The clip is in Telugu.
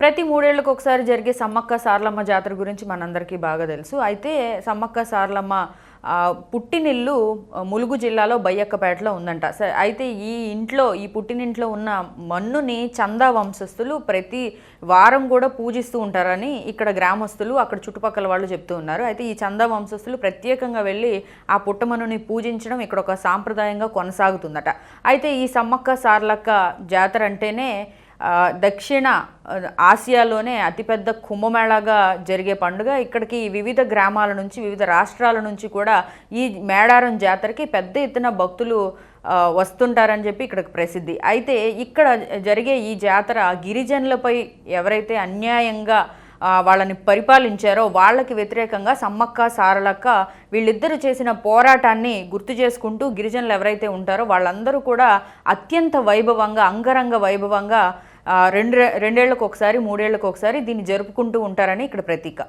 ప్రతి మూడేళ్ళకు ఒకసారి జరిగే సమ్మక్క సార్లమ్మ జాతర గురించి మనందరికీ బాగా తెలుసు. అయితే సమ్మక్క సార్లమ్మ పుట్టినిల్లు ములుగు జిల్లాలో బయ్యక్కపేటలో ఉందంట. అయితే ఈ ఇంట్లో ఈ పుట్టినింట్లో ఉన్న మన్నుని చందా వంశస్థులు ప్రతి వారం కూడా పూజిస్తూ ఉంటారని ఇక్కడ గ్రామస్తులు అక్కడ చుట్టుపక్కల వాళ్ళు చెప్తూ ఉన్నారు. అయితే ఈ చందా వంశస్థులు ప్రత్యేకంగా వెళ్ళి ఆ పుట్టమన్నుని పూజించడం ఇక్కడ ఒక సాంప్రదాయంగా కొనసాగుతుందట. అయితే ఈ సమ్మక్క సార్లక్క జాతర అంటేనే దక్షిణ ఆసియాలోనే అతిపెద్ద కుంభమేళాగా జరిగే పండుగ. ఇక్కడికి వివిధ గ్రామాల నుంచి వివిధ రాష్ట్రాల నుంచి కూడా ఈ మేడారం జాతరకి పెద్ద ఎత్తున భక్తులు వస్తుంటారని చెప్పి ఇక్కడికి ప్రసిద్ధి. అయితే ఇక్కడ జరిగే ఈ జాతర గిరిజనులపై ఎవరైతే అన్యాయంగా వాళ్ళని పరిపాలించారో వాళ్ళకి వ్యతిరేకంగా సమ్మక్క సారలక్క వీళ్ళిద్దరూ చేసిన పోరాటాన్ని గుర్తు చేసుకుంటూ గిరిజనులు ఎవరైతే ఉంటారో వాళ్ళందరూ కూడా అత్యంత వైభవంగా అంగరంగ వైభవంగా రెండు రెండేళ్ళకు ఒకసారి మూడేళ్ళకు ఒకసారి దీన్ని జరుపుకుంటూ ఉంటారని ఇక్కడ ప్రతీక.